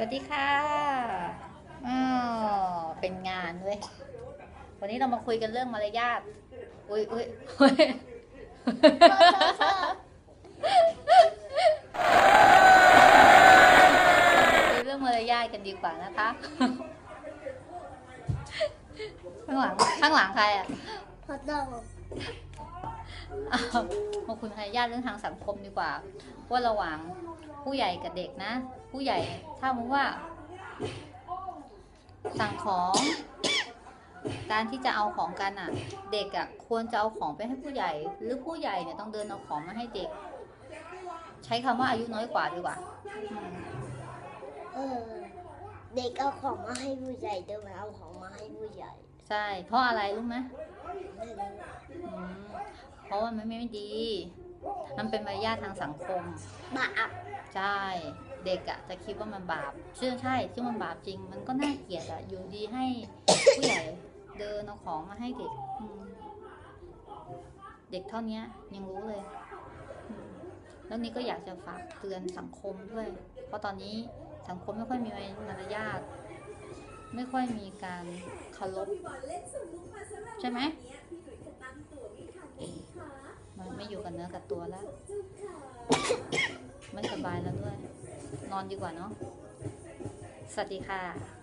วัสดีค่ะอ๋อเป็นงานเว้ย วันนี้เรามาคุยกันเรื่องมารยาท อุ้ยอุ้ยอุ้ยคุยเรื่องมารยาทกันดีกว่านะคะ ข้างหลัง ข้างหลังใครอะ พอต้อง มาคุยมารยาทเรื่องทางสังคมดีกว่า ว่าระหว่างผู้ใหญ่กับเด็กนะ ผู้ใหญ่ถ้ามุว่า สั่งของ การที่จะเอาของกันอะ เด็กอะควรจะเอาของไปให้ผู้ใหญ่ หรือผู้ใหญ่เนี่ยต้องเดินเอาของมาให้เด็ก ใช้คำว่าอายุน้อยกว่าดีกว่าอืมเออเด็กเอาของมาให้ผู้ใหญ่เดินมาเอาของมาให้ผู้ใหญ่ ใช่ เพราะอะไรรู้ไหมไม่รู้อืมเพ ราะว่ามันไม่ดี มันเป็นมารยาททางสังคม บาปใช่ เด็กอะจะคิดว่ามันบาปเชื่อใช่ที่มันบาปจริง มันก็น่าเกลียดอะอยู่ดีให้ผู้ใหญ่เดินเอาของมาให้เด็กอืมเด็กเท่านี้ยังรู้เลยอืมแล้วนี้ก็อยากจะฝากเตือนสังคมด้วย เพราะตอนนี้สังคมไม่ค่อยมีมารยาท ไม่ค่อยมีการเคารพใช่ไหมมันไม่ อยู่กับเนื้อกับตัวแล้วไม่สบายแล้วด้วย นอนดีกว่าเนาะ สวัสดีค่ะ